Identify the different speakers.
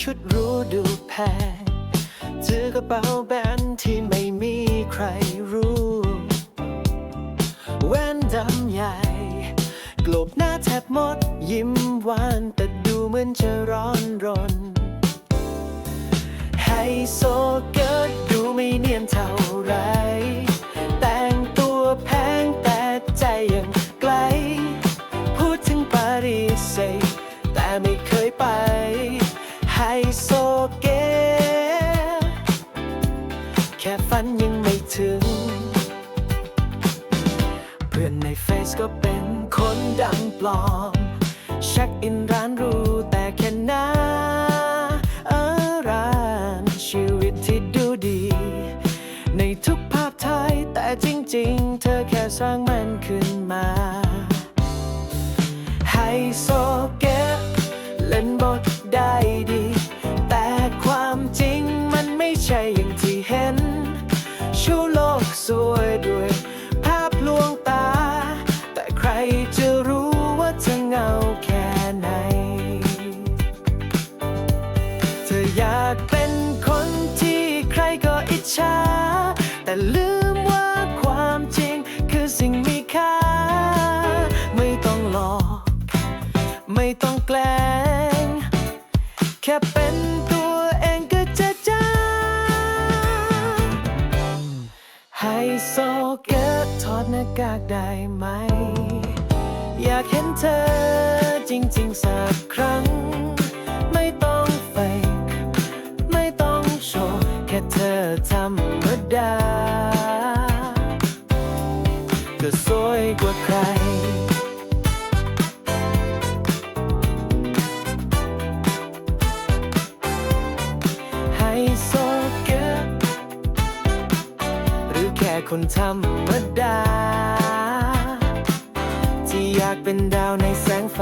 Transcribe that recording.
Speaker 1: ชุดรู้ดูแพงถือกระเป๋าแบนที่ไม่มีใครรู้แว่นดำใหญ่ กลบหน้าแทบหมด ยิ้มหวานแต่ดูเหมือนจะร้อนรนไฮโซเกิดดูไม่เนียนเท่าไร ฝันยังไม่ถึง เพื่อนในเฟซก็เป็นคนดังปลอมเช็คอินร้านรู้แต่แค่หน้าเออร้านชีวิตที่ดูดี ในทุกภาพถ่ายแต่จริงๆ เธอแค่สร้างมันขึ้นมาไฮโซเก็บเล่นบทได้ดี สวยด้วยภาพลวงตา แต่ใครจะรู้ว่าเธอเงาแค่ไหน เธออยากเป็นคนที่ใครก็อิจฉา แต่ลืมว่าความจริงคือสิ่งมีค่า ไม่ต้องหลอก ไม่ต้องแกล้ง แค่เป็น โซเกิดถอดหน้ากากได้ไหม อยากเห็นเธอจริง ๆ สักครั้ง ไม่ต้องเฟกไม่ต้องโชว์แค่เธอธรรมดาก็สวยกว่าใคร คนธรรมดา ที่อยากเป็นดาวในแสงไฟ